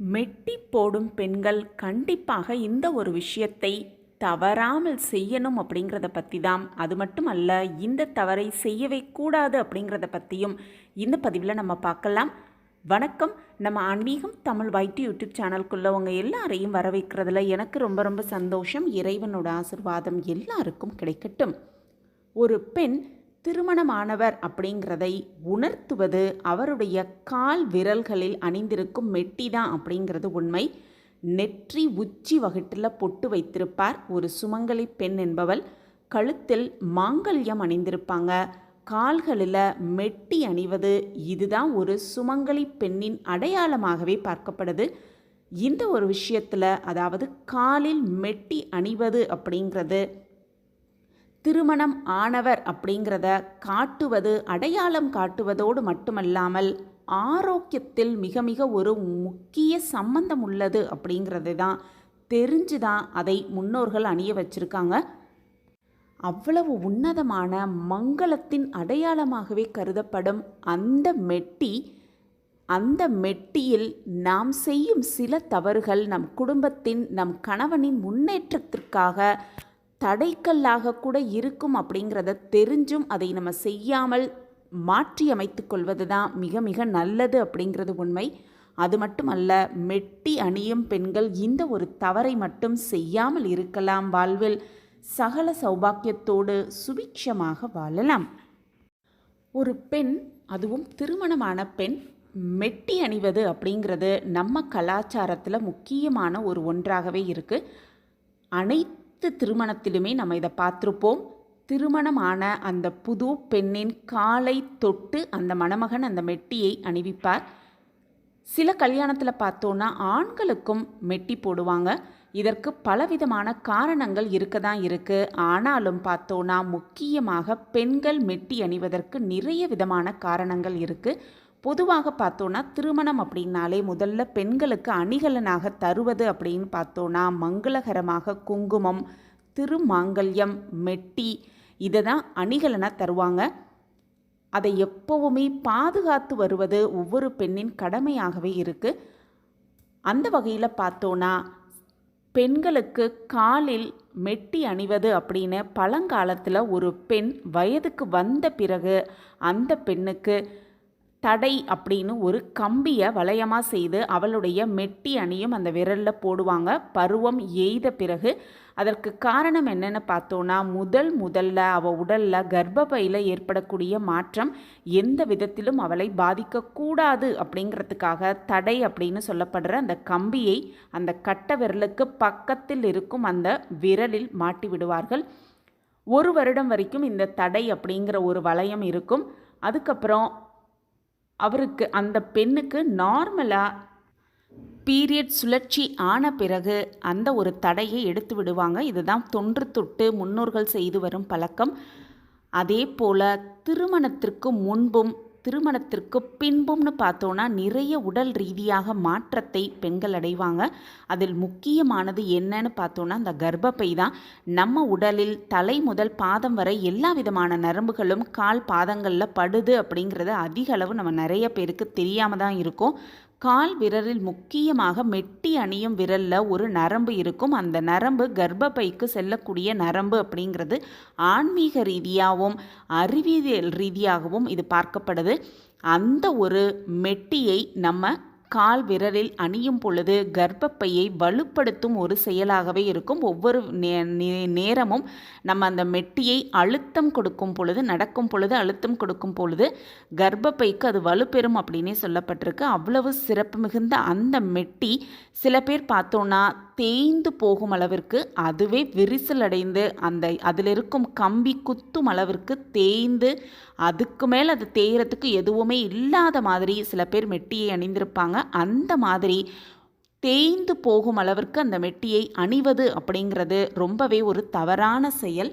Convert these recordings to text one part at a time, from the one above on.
மெட்டி போடும் பெண்கள் கண்டிப்பாக இந்த ஒரு விஷயத்தை தவறாமல் செய்யணும் அப்படிங்கிறத பற்றி தான் அது மட்டும் அல்ல இந்த தவறை செய்யவே கூடாது அப்படிங்கிறத பற்றியும் இந்த பதிவில் நம்ம பார்க்கலாம். வணக்கம். நம்ம ஆன்மீகம் தமிழ் வைட்டி யூடியூப் சேனல்குள்ளவங்க எல்லாரையும் எல்லாரையும் வரவேற்கிறதுல எனக்கு ரொம்ப ரொம்ப சந்தோஷம். இறைவனோட ஆசிர்வாதம் எல்லாருக்கும் கிடைக்கட்டும். ஒரு பெண் திருமணமானவர் அப்படிங்கிறதை உணர்த்துவது அவருடைய கால் விரல்களில் அணிந்திருக்கும் மெட்டி தான் அப்படிங்கிறது உண்மை. நெற்றி உச்சி வகுட்டில் பொட்டு வைத்திருப்பார். ஒரு சுமங்கலி பெண் என்பவள் கழுத்தில் மாங்கல்யம் அணிந்திருப்பாங்க. கால்களில் மெட்டி அணிவது இதுதான் ஒரு சுமங்கலி பெண்ணின் அடையாளமாகவே பார்க்கப்படுது. இந்த ஒரு விஷயத்தில் அதாவது காலில் மெட்டி அணிவது அப்படிங்கிறது திருமணம் ஆனவர் அப்படிங்கிறத காட்டுவது அடையாளம் காட்டுவதோடு மட்டுமல்லாமல் ஆரோக்கியத்தில் மிக மிக ஒரு முக்கிய சம்பந்தம் உள்ளது அப்படிங்கிறது தான். தெரிஞ்சு தான் அதை முன்னோர்கள் அணிய வச்சிருக்காங்க. அவ்வளவு உன்னதமான மங்களத்தின் அடையாளமாகவே கருதப்படும் அந்த மெட்டி அந்த மெட்டியில் நாம் செய்யும் சில தவறுகள் நம் குடும்பத்தின் நம் கணவனின் முன்னேற்றத்திற்காக தடைக்கல்லாக கூட இருக்கும் அப்படிங்கிறத தெரிஞ்சும் அதை நம்ம செய்யாமல் மாற்றி அமைத்து கொள்வது தான் மிக மிக நல்லது அப்படிங்கிறது உண்மை. அது மட்டும் அல்ல மெட்டி அணியும் பெண்கள் இந்த ஒரு தவறை மட்டும் செய்யாமல் இருக்கலாம். வாழ்வில் சகல சௌபாக்கியத்தோடு சுபிக்ஷமாக வாழலாம். ஒரு பெண் அதுவும் திருமணமான பெண் மெட்டி அணிவது அப்படிங்கிறது நம்ம கலாச்சாரத்தில் முக்கியமான ஒரு ஒன்றாகவே இருக்குது அனைத்து திருமணத்திலுமே நம்ம இதை பார்த்துருப்போம். திருமணமான அந்த புது பெண்ணின் காலை தொட்டு அந்த மணமகன் அந்த மெட்டியை அணிவிப்பார். சில கல்யாணத்தில் பார்த்தோன்னா ஆண்களுக்கும் மெட்டி போடுவாங்க. இதற்கு பலவிதமான காரணங்கள் இருக்க தான் இருக்குது ஆனாலும் பார்த்தோன்னா முக்கியமாக பெண்கள் மெட்டி அணிவதற்கு நிறைய விதமான காரணங்கள் இருக்குது பொதுவாக பார்த்தோன்னா திருமணம் அப்படின்னாலே முதல்ல பெண்களுக்கு அணிகலனாக தருவது அப்படின்னு பார்த்தோன்னா மங்களகரமாக குங்குமம் திருமாங்கல்யம் மெட்டி இதை தான் அணிகலனாக தருவாங்க. அதை எப்பவுமே பாதுகாத்து வருவது ஒவ்வொரு பெண்ணின் கடமையாகவே இருக்குது அந்த வகையில் பார்த்தோன்னா பெண்களுக்கு காலில் மெட்டி அணிவது அப்படின்னு பழங்காலத்தில் ஒரு பெண் வயதுக்கு வந்த பிறகு அந்த பெண்ணுக்கு தடை அப்படின்னு ஒரு கம்பியை வளையமாக செய்து அவளுடைய மெட்டி அணியும் அந்த விரலில் போடுவாங்க. பருவம் எய்த பிறகு அதற்கு காரணம் என்னென்னு பார்த்தோன்னா முதல் முதல்ல அவள் உடலில் கர்ப்பப்பையில் ஏற்படக்கூடிய மாற்றம் எந்த விதத்திலும் அவளை பாதிக்கக்கூடாது அப்படிங்கிறதுக்காக தடை அப்படின்னு சொல்லப்படுற அந்த கம்பியை அந்த கட்ட விரலுக்கு பக்கத்தில் இருக்கும் அந்த விரலில் மாட்டி விடுவார்கள். ஒரு வருடம் வரைக்கும் இந்த தடை அப்படிங்கிற ஒரு வளையம் இருக்கும். அதுக்கப்புறம் அவருக்கு அந்த பெண்ணுக்கு நார்மலாக பீரியட் சுழற்சி ஆன பிறகு அந்த ஒரு தடையை எடுத்து விடுவாங்க. இதுதான் தொன்று தொட்டு முன்னோர்கள் செய்து வரும் பழக்கம். அதே போல் திருமணத்திற்கு முன்பும் திருமணத்திற்கு பின்பும்னு பார்த்தோன்னா நிறைய உடல் ரீதியாக மாற்றத்தை பெண்கள் அடைவாங்க. அதில் முக்கியமானது என்னன்னு பார்த்தோன்னா அந்த கர்ப்பப்பை தான். நம்ம உடலில் தலை முதல் பாதம் வரை எல்லா விதமான நரம்புகளும் கால் பாதங்களில் படுது அப்படிங்கிறது அதிக அளவு நம்ம நிறைய பேருக்கு தெரியாமல் தான் இருக்கும். கால் விரலில் முக்கியமாக மெட்டி அணியும் விரலில் ஒரு நரம்பு இருக்கும். அந்த நரம்பு கர்ப்பப்பைக்கு செல்லக்கூடிய நரம்பு அப்படிங்கிறது ஆன்மீக ரீதியாகவும் அறிவியல் ரீதியாகவும் இது பார்க்கப்படுது. அந்த ஒரு மெட்டியை நம்ம கால் விரலில் அணியும் பொழுது கர்ப்பப்பையை வலுப்படுத்தும் ஒரு செயலாகவே இருக்கும். ஒவ்வொரு நேரமும் நம்ம அந்த மெட்டியை அழுத்தம் கொடுக்கும் பொழுது நடக்கும் பொழுது அழுத்தம் கொடுக்கும் பொழுது கர்ப்பப்பைக்கு அது வலுப்பெறும் அப்படின்னே சொல்லப்பட்டிருக்கு. அவ்வளவு சிறப்பு மிகுந்த அந்த மெட்டி சில பேர் பார்த்தோன்னா தேய்ந்து போகும் அளவிற்கு அதுவே விரிசல் அடைந்து அந்த அதில் இருக்கும் கம்பி குத்தும் அளவிற்கு தேய்ந்து அதுக்கு மேல் அது தேய்கிறதுக்கு எதுவுமே இல்லாத மாதிரி சில பேர் மெட்டியை அணிந்திருப்பாங்க. அந்த மாதிரி தேய்ந்து போகும் அளவிற்கு அந்த மெட்டியை அணிவது அப்படிங்கிறது ரொம்பவே ஒரு தவறான செயல்.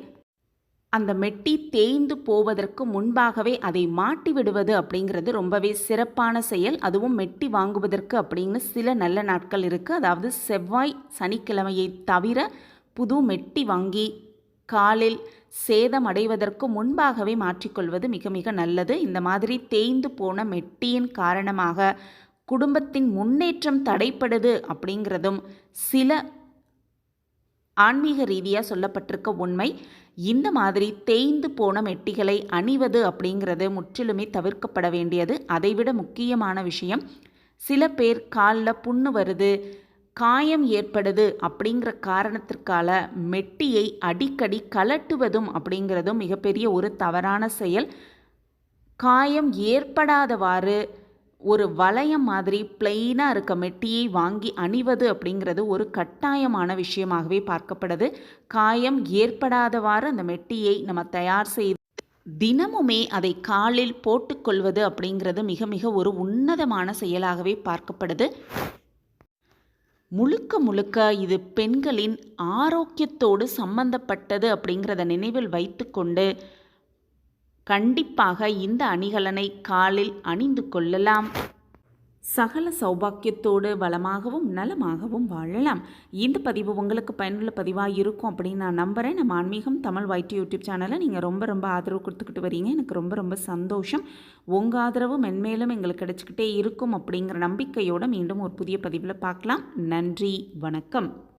அந்த மெட்டி தேய்ந்து போவதற்கு முன்பாகவே அதை மாட்டி விடுவது அப்படிங்கிறது ரொம்பவே சிறப்பான செயல். அதுவும் மெட்டி வாங்குவதற்கு அப்படின்னு சில நல்ல நாட்கள் இருக்குது அதாவது செவ்வாய் சனிக்கிழமையை தவிர புது மெட்டி வாங்கி காலில் சேதம் அடைவதற்கு முன்பாகவே மாற்றிக்கொள்வது மிக மிக நல்லது. இந்த மாதிரி தேய்ந்து போன மெட்டியின் காரணமாக குடும்பத்தின் முன்னேற்றம் தடைப்படுது அப்படிங்கிறதும் சில ஆன்மீக ரீதியாக சொல்லப்பட்டிருக்க உண்மை. இந்த மாதிரி தேய்ந்து போன மெட்டிகளை அணிவது அப்படிங்கிறது முற்றிலுமே தவிர்க்கப்பட வேண்டியது. அதைவிட முக்கியமான விஷயம் சில பேர் காலில் புண்ணு வருது காயம் ஏற்படுது அப்படிங்கிற காரணத்திற்கால மெட்டியை அடிக்கடி கலட்டுவதும் அப்படிங்கிறதும் மிகப்பெரிய ஒரு தவறான செயல். காயம் ஏற்படாதவாறு ஒரு வளையம் மாதிரி பிளெயினாக இருக்க மெட்டியை வாங்கி அணிவது அப்படிங்கிறது ஒரு கட்டாயமான விஷயமாகவே பார்க்கப்படுது. காயம் ஏற்படாதவாறு அந்த மெட்டியை நம்ம தயார் செய்து தினமுமே அதை காலில் போட்டுக்கொள்வது அப்படிங்கிறது மிக மிக ஒரு உன்னதமான செயலாகவே பார்க்கப்படுது. முழுக்க முழுக்க இது பெண்களின் ஆரோக்கியத்தோடு சம்பந்தப்பட்டது அப்படிங்கிறத நினைவில் வைத்துக்கொண்டு கண்டிப்பாக இந்த அணிகலனை காலில் அணிந்து கொள்ளலாம். சகல சௌபாக்கியத்தோடு வளமாகவும் நலமாகவும் வாழலாம். இந்த பதிவு உங்களுக்கு பயனுள்ள பதிவாக இருக்கும் அப்படின்னு நான் நம்புகிறேன் நம்ம ஆன்மீகம் தமிழ் வைட்டி யூடியூப் சேனலை நீங்கள் ரொம்ப ரொம்ப ஆதரவு கொடுத்துக்கிட்டு வரீங்க. எனக்கு ரொம்ப ரொம்ப சந்தோஷம். உங்கள் ஆதரவு மென்மேலும் எங்களுக்கு கிடைச்சிக்கிட்டே இருக்கும் அப்படிங்கிற நம்பிக்கையோடு மீண்டும் ஒரு புதிய பதிவில் பார்க்கலாம். நன்றி. வணக்கம்.